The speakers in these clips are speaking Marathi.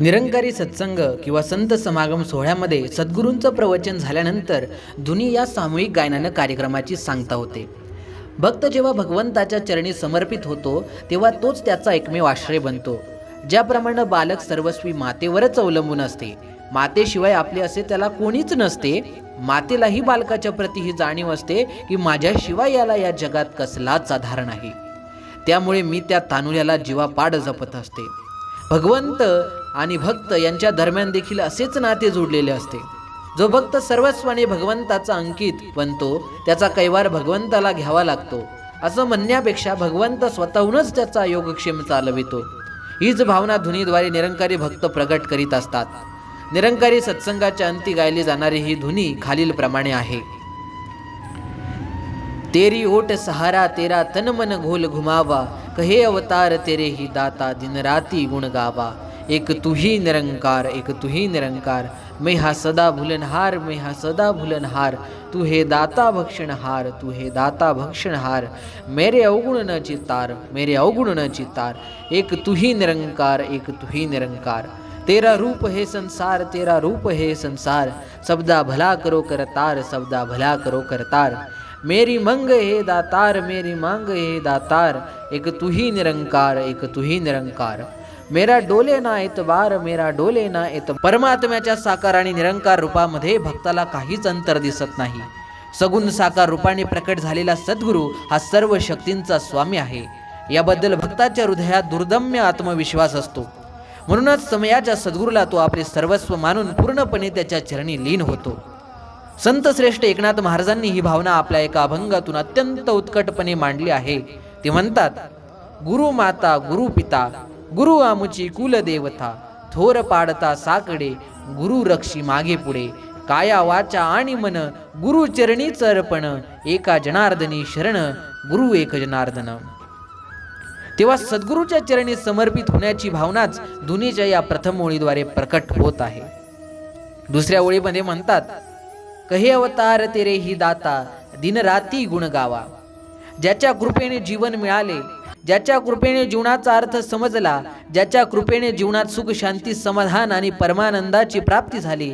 निरंकारी सत्संग किंवा संत समागम सोहळ्यामध्ये सद्गुरूंचं प्रवचन झाल्यानंतर धुनी या सामूहिक गायनानं कार्यक्रमाची सांगता होते. भक्त जेव्हा भगवंताच्या चरणी समर्पित होतो तेव्हा तोच त्याचा एकमेव आश्रय बनतो. ज्याप्रमाणे बालक सर्वस्वी मातेवरच अवलंबून असते. मातेशिवाय आपले असे त्याला कोणीच नसते. मातेलाही बालकाच्या प्रती ही जाणीव असते की माझ्याशिवाय याला या जगात कसलाच आधार नाही. त्यामुळे मी त्या तानुल्याला जीवापाड जपत असते. भगवंत आणि भक्त यांच्या दरम्यान देखील असेच नाते जोडलेले असते. जो भक्त सर्वस्वाने भगवंताचा अंकित बनतो त्याचा कैवार भगवंताला घ्यावा लागतो. असं म्हणण्यापेक्षा भगवंत स्वतःहूनच त्याचा योगक्षेम चालवितो. हीच भावना धुनीद्वारे निरंकारी भक्त प्रगट करीत असतात. निरंकारी सत्संगाच्या अंती गायली जाणारी ही धुनी खालीलप्रमाणे आहे. तेरी ओट सहारा तेरा तन मन घोल घुमावा कहे, अवतार तेरे ही दाता, दिन राती गुण गावा। एक तुही निरंकार, एक तुही निरंकार। मैं हा सदा भुलनहार, मैं हा सदा भुलनहार। तू हे दाता भक्षणहार, तू हे दाता भक्षणहार। मेरे अवगुण न चितार, मेरे अवगुण न चितार। एक तुही निरंकार, एक तुही निरंकार। तेरा रूप है संसार, तेरा रूप है संसार। सबदा भला करो करतार, सबदा भला करो करतार। मेरी मंग हे दातार मेरी मांग हे दातार एक तुही निरंकार एक तुही निरंकार. मेरा डोले ना एतबार मेरा डोले ना एत परमात्म्याच्या साकार आणि निरंकार रूपामध्ये भक्ताला काहीच अंतर दिसत नाही. सगुण साकार रूपाने प्रकट झालेला सद्गुरू हा सर्व शक्तींचा स्वामी आहे. याबद्दल भक्ताच्या हृदयात दुर्दम्य आत्मविश्वास असतो. म्हणूनच समयाच्या सद्गुरूला तो आपले सर्वस्व मानून पूर्णपणे त्याच्या चरणी लीन होतो. संत श्रेष्ठ एकनाथ महाराजांनी ही भावना आपल्या एका अभंगातून अत्यंत उत्कटपणे मांडली आहे. ते म्हणतात गुरु माता गुरु पिता गुरु आमुची कुलदेवता थोर पाडता साकडे गुरु रक्षी मागे पुढे काया वाचा आणि मन गुरु चरणीच अर्पण एका जनार्दनी शरण गुरु एक जनार्दन. तेव्हा सद्गुरूच्या चरणी समर्पित होण्याची भावनाच धुनीच्या या प्रथम ओळीद्वारे प्रकट होत आहे. दुसऱ्या ओळीमध्ये म्हणतात कहे अवतार तेरे ही दाता दिनराती गुण गावा. ज्याच्या कृपेने जीवन मिळाले ज्याच्या कृपेने जीवनाचा अर्थ समजला ज्याच्या कृपेने जीवनात सुख शांती समाधान आणि परमानंदाची प्राप्ती झाली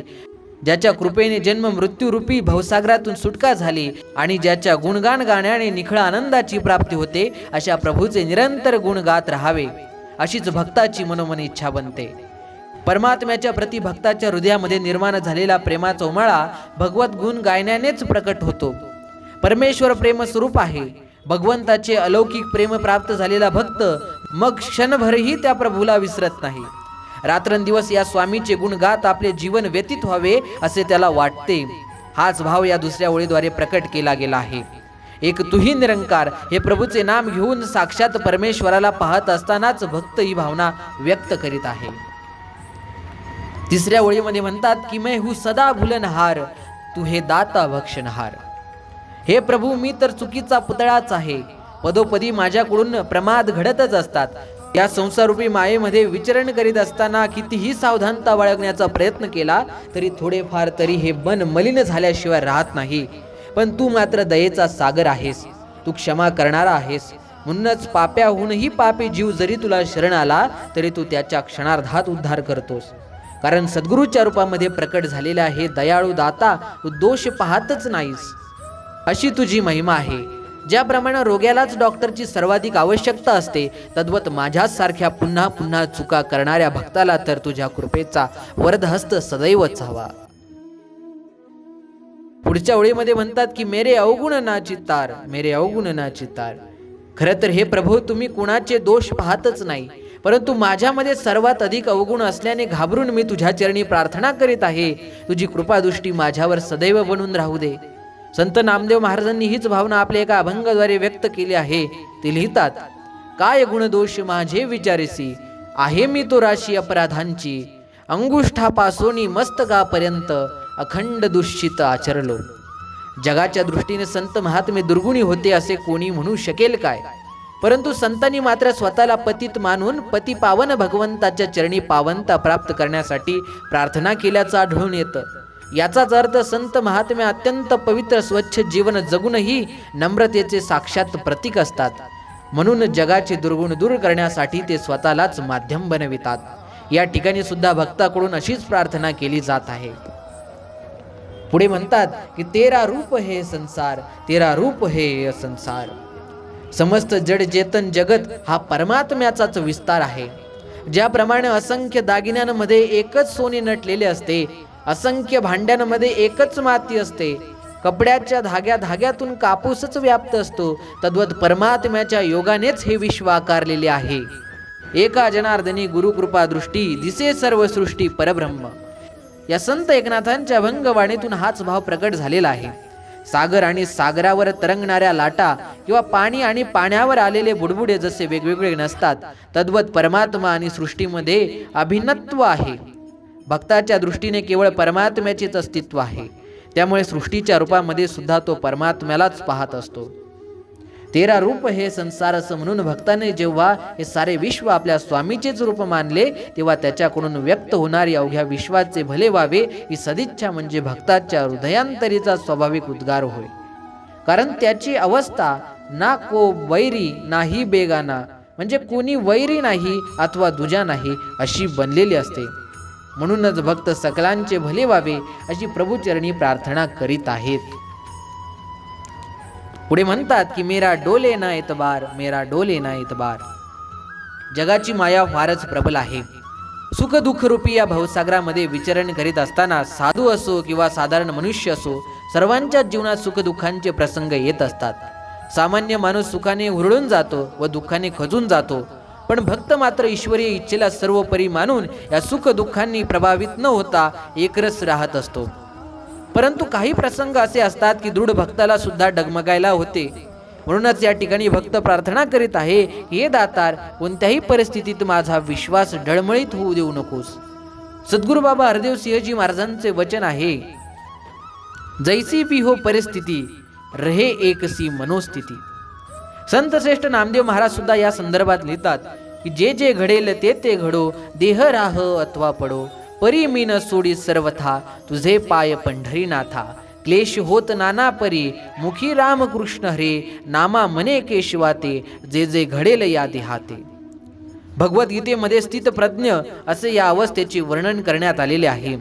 ज्याच्या कृपेने जन्म मृत्यूरूपी भवसागरातून सुटका झाली आणि ज्याच्या गुणगान गाण्याने निखळ आनंदाची प्राप्ती होते अशा प्रभूचे निरंतर गुण गात राहावे अशीच भक्ताची मनोमन इच्छा बनते. परमात्म्याच्या प्रति भक्ताच्या हृदयामध्ये निर्माण झालेला प्रेमाचा उमाळा भगवत गुण गायण्यानेच प्रकट होतो. परमेश्वर प्रेम स्वरूप आहे. भगवंताचे अलौकिक प्रेम प्राप्त झालेला भक्त मग क्षणभरही त्या प्रभूला विसरत नाही. रात्रंदिवस या स्वामीचे गुण गात आपले जीवन व्यतीत व्हावे असे त्याला वाटते. हाच भाव या दुसऱ्या ओळीद्वारे प्रकट केला गेला आहे. एक तुही निरंकार हे प्रभूचे नाम घेऊन साक्षात परमेश्वराला पाहत असतानाच भक्त ही भावना व्यक्त करीत आहे. तिसऱ्या ओळीमध्ये म्हणतात की मै हू सदा भुलनहार तू हे दाता भक्षणहार. हे प्रभू मी तर चुकीचा पुतळाच आहे. पदोपदी माझ्याकडून प्रमाद घडतच असतात. या संसारूपी मायेमध्ये विचरण करीत असताना कितीही सावधानता बाळगण्याचा प्रयत्न केला तरी थोडेफार तरी हे मन मलिन झाल्याशिवाय राहत नाही. पण तू मात्र दयेचा सागर आहेस. तू क्षमा करणारा आहेस. म्हणूनच पाप्याहूनही पापी जीव जरी तुला शरण आला तरी तू त्याच्या क्षणार्धात उद्धार करतोस. कारण सद्गुरूच्या रूपामध्ये प्रकट झालेला हे दयाळू दाता तू दोष पाहतच नाहीस. अशी तुझी महिमा आहे. ज्याप्रमाणे रोग्यालाच डॉक्टरची सर्वाधिक आवश्यकता असते तद्वत माझ्यासारख्या पुन्हा पुन्हा चुका करणाऱ्या भक्ताला तर तुझ्या कृपेचा वरदहस्त सदैवच हवा. पुढच्या ओळीमध्ये म्हणतात की मेरे अवगुण नाची तार मेरे अवगुण नाची तार खरं तर हे प्रभू तुम्ही कुणाचे दोष पाहतच नाही. परंतु माझ्यामध्ये सर्वात अधिक अवगुण असल्याने घाबरून मी तुझ्या चरणी प्रार्थना करीत आहे. तुझी कृपादृष्टी माझ्यावर सदैव बनून राहू दे. संत नामदेव महाराजांनी हीच भावना आपल्या एका अभंगाद्वारे व्यक्त केली आहे. ते लिहितात काय गुणदोष माझे विचारेसी? आहे मी तो राशी अपराधांची. अंगुष्ठापासोनी मस्तकापर्यंत अखंड दुश्चित आचरलो. जगाच्या दृष्टीने संत महात्मे दुर्गुणी होते असे कोणी म्हणू शकेल काय? परंतु संतांनी मात्र स्वतःला पतित मानून पती पावन भगवंताच्या चरणी पावनता प्राप्त करण्यासाठी प्रार्थना केल्याचं आढळून येतं. याचाच अर्थ संत महात्मे अत्यंत पवित्र स्वच्छ जीवन जगूनही नम्रतेचे साक्षात प्रतीक असतात. म्हणून जगाचे दुर्गुण दूर करण्यासाठी ते स्वतःलाच माध्यम बनवितात. या ठिकाणी सुद्धा भक्ताकडून अशीच प्रार्थना केली जात आहे. पुढे म्हणतात की तेरा रूप हे संसार तेरा रूप हे संसार. समस्त जड चेतन जगत हा परमात्म्याचाच विस्तार आहे. ज्याप्रमाणे असंख्य दागिन्यांमध्ये एकच सोने नटलेले असते असंख्य भांड्यांमध्ये एकच माती असते कपड्याच्या धाग्या धाग्यातून कापूसच व्याप्त असतो तद्वत परमात्म्याच्या योगानेच हे विश्व आकारलेले आहे. एका जनार्दनी गुरुकृपा दृष्टी दिसे सर्व सृष्टी परब्रह्म. या संत एकनाथांच्या भंगवाणीतून हाच भाव प्रकट झालेला आहे. सागर आणि सागरावर तरंगणाऱ्या लाटा किंवा पाणी आणि पाण्यावर आलेले बुडबुडे जसे वेगवेगळे नसतात तद्वत परमात्मा आणि सृष्टीमध्ये अभिन्नत्व आहे. भक्ताच्या दृष्टीने केवळ परमात्म्याचेच अस्तित्व आहे. त्यामुळे सृष्टीच्या रूपामध्ये सुद्धा तो परमात्म्यालाच पाहत असतो. तेरा रूप हे संसारस म्हणून भक्ताने जेव्हा हे सारे विश्व आपल्या स्वामीचेच रूप मानले तेव्हा त्याच्याकडून व्यक्त होणारी अवघ्या विश्वाचे भले व्हावे ही सदिच्छा म्हणजे भक्ताच्या हृदयांतरीचा स्वाभाविक उद्गार होय. कारण त्याची अवस्था ना को वैरी नाही बेगाना म्हणजे कोणी वैरी नाही अथवा दुजा नाही अशी बनलेली असते. म्हणूनच भक्त सकलांचे भले व्हावे अशी प्रभूचरणी प्रार्थना करीत आहेत. पुढे म्हणतात की मेरा डोले ना एतबार मेरा डोले ना एतबार जगाची माया फारच प्रबल आहे. सुख दुःख रूपी या भवसागरामध्ये विचरण करीत असताना साधू असो किंवा साधारण मनुष्य असो सर्वांच्या जीवनात सुख दुःखांचे प्रसंग येत असतात. सामान्य माणूस सुखाने हुरळून जातो व दुःखाने खचून जातो पण भक्त मात्र ईश्वरीय इच्छेला सर्वोपरी मानून या सुख दुःखांनी प्रभावित न होता एकरस राहत असतो. परंतु काही प्रसंग असे असतात की दृढ भक्ताला सुद्धा डगमगायला होते. म्हणूनच या ठिकाणी भक्त प्रार्थना करीत आहे हे दातार कोणत्याही परिस्थितीत माझा विश्वास ढळमळीत होऊ देऊ नकोस. सद्गुरू बाबा हरदेव सिंहजी महाराजांचे वचन आहे जैसी बी हो परिस्थिती रहे एकसी मनोस्थिती. संत श्रेष्ठ नामदेव महाराज सुद्धा या संदर्भात लिहितात की जे जे घडेल ते ते घडो देह राह अथवा पडो. परी मीन सोडी सर्वथा तुझे पाय पंढरीनाथा. क्लेश होत नाना परी मुखी रामकृष्ण हरे नामा मने केशवाते जे जे घडेल या देहाते. भगवद्गीतेमध्ये स्थितप्रज्ञ असे या अवस्थेचे वर्णन करण्यात आलेले आहे.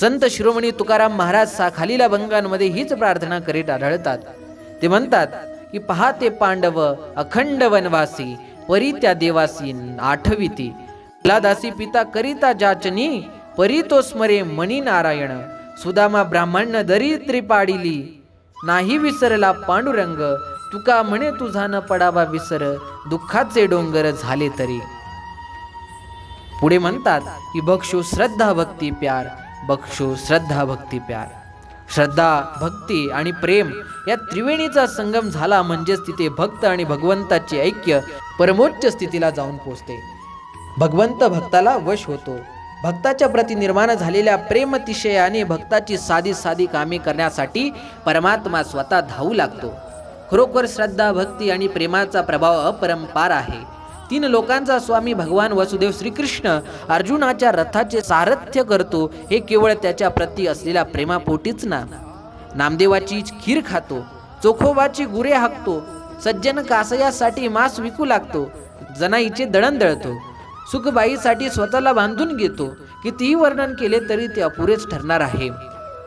संत शिरोमणी तुकाराम महाराज सा खालीला भंगांमध्ये हीच प्रार्थना करीत आढळतात. ते म्हणतात की पहाते पांडव अखंड वनवासी परी त्या देवासी आठविती. दासी पिता करिता जाचनी परी तो स्मरे नारायण सुदामा ब्राह्मण दरी त्रिपाडिली। नाही विसरला पांडुरंग। तुका म्हणे तुझा न पडावा विसर। दुःखाचे डोंगर झाले तरी। पुढे म्हणतात की बक्षो श्रद्धा भक्ती प्यार। बक्षो श्रद्धा भक्ती प्यार। श्रद्धा भक्ती आणि प्रेम या त्रिवेणीचा संगम झाला म्हणजेच तिथे भक्त आणि भगवंताचे ऐक्य परमोच्च स्थितीला जाऊन पोचते। भगवंत भक्ताला वश होतो। भक्ताच्या प्रती निर्माण झालेल्या प्रेमतिशयाने भक्ताची साधी साधी कामे करण्यासाठी परमात्मा स्वतः धावू लागतो. खरोखर श्रद्धा भक्ती आणि प्रेमाचा प्रभाव अपरंपार आहे. तीन लोकांचा स्वामी भगवान वसुदेव श्रीकृष्ण अर्जुनाच्या रथाचे सारथ्य करतो हे केवळ त्याच्या प्रती असलेल्या प्रेमापोटीच ना. नामदेवाची खीर खातो चोखोबाची गुरे हाकतो सज्जन कासयासाठी मांस विकू लागतो जनाईचे दळण दळतो. सुखबाईसाठी स्वतःला बांधून घेतो. कितीही वर्णन केले तरी ते अपुरेच ठरणार आहे.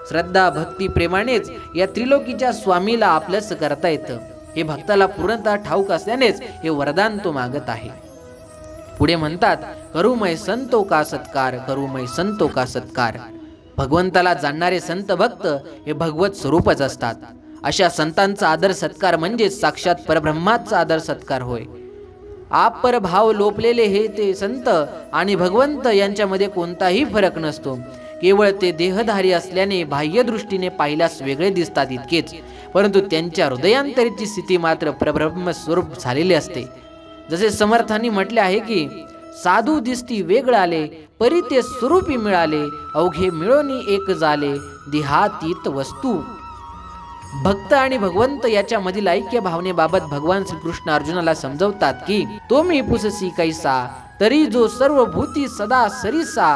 श्रद्धा भक्ती प्रेमानेच या त्रिलोकीच्या स्वामीला आपलंच करता येतं. हे भक्ताला पूर्णतः ठाऊक असल्यानेच हे वरदान तो मागत आहे. पुढे म्हणतात करुमय संतो का सत्कार? करुमय संतो का सत्कार? भगवंताला जाणणारे संत भक्त हे भगवत स्वरूपच असतात. अशा संतांचा आदर सत्कार म्हणजेच साक्षात परब्रह्माचा आदर सत्कार होय. आपर भाव लोपलेले हे ते संत आणि भगवंत यांच्यामध्ये कोणताही फरक नसतो. केवळ ते देहधारी असल्याने बाह्यदृष्टीने पाहिल्यास वेगळे दिसतात इतकेच. परंतु त्यांच्या हृदयांतरीची स्थिती मात्र प्रब्रह्म स्वरूप झालेली असते. जसे समर्थांनी म्हटले आहे की साधू दिसती वेगळाले परी ते स्वरूपी मिळाले अवघे मिळोनी एक झाले देहातीत वस्तू. भक्त आणि भगवंत याच्या मधील ऐक्य भावनेबाबत भगवान श्रीकृष्ण अर्जुनाला समजवतात की तो मी पुससी कैसा तरी जो सर्व भूती सदा सरीसा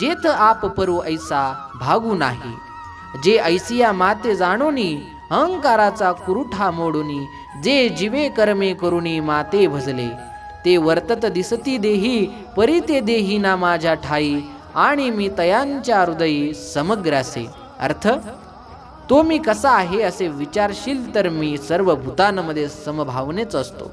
जेथ आप परू ऐसा भागू नाही. जे ऐसिया माते जाणोनी अहंकाराचा कुरुठा मोडूनी जे जीवे कर्मे करुणी माते भजले. ते वर्तत दिसती देही परी ते देही ना माझ्या ठाई आणि मी तयांच्या हृदयी समग्रासे. अर्थ तो मी कसा आहे असे विचारशील तर मी सर्व भूतांमध्ये समभावनेच असतो.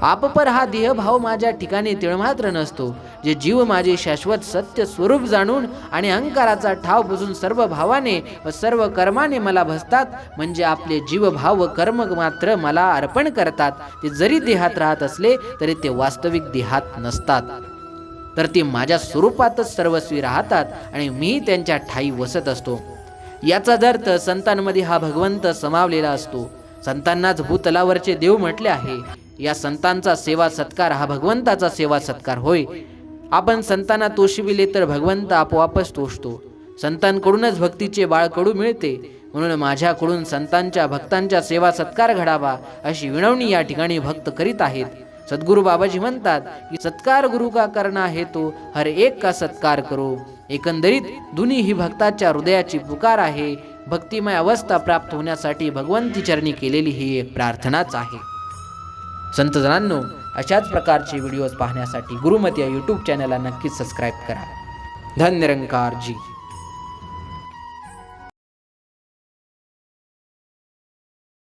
आपपर हा देहभाव माझ्या ठिकाणी तिळमात्र नसतो जे जीव माझे शाश्वत सत्य स्वरूप जाणून आणि अहंकाराचा ठाव बुजून सर्व भावाने व सर्व कर्माने मला भसतात म्हणजे आपले जीवभाव व कर्म मात्र मला अर्पण करतात. ते जरी देहात राहत असले तरी ते वास्तविक देहात नसतात. तर ते माझ्या स्वरूपातच सर्वस्वी राहतात आणि मी त्यांच्या ठाई वसत असतो. याचाच अर्थ संतांमध्ये हा भगवंत समावलेला असतो. संतांनाच भूतलावरचे देव म्हटले आहे. या संतांचा सेवा सत्कार हा भगवंताचा सेवा सत्कार होय. आपण संतांना तोषविले तर भगवंत आपोआपच तोषतो संतांकडूनच भक्तीचे बाळकडू मिळते. म्हणून माझ्याकडून संतांच्या भक्तांच्या सेवा सत्कार घडावा अशी विनवणी या ठिकाणी भक्त करीत आहेत. सद्गुरु बाबाजी म्हणतात की सत्कार गुरु का करना हे तो हर एक का सत्कार करो. एकंदरीत दुनी ही भक्ताच्या हृदयाची पुकार आहे. भक्तिमय अवस्था प्राप्त होण्यासाठी भगवंती चरणी केलेली ही एक प्रार्थनाच आहे. संतजनांनो अशाच प्रकारचे व्हिडिओज पाहण्यासाठी गुरुमत या यूट्यूब चॅनलला नक्कीच सबस्क्राईब करा. धन्यरंकार जी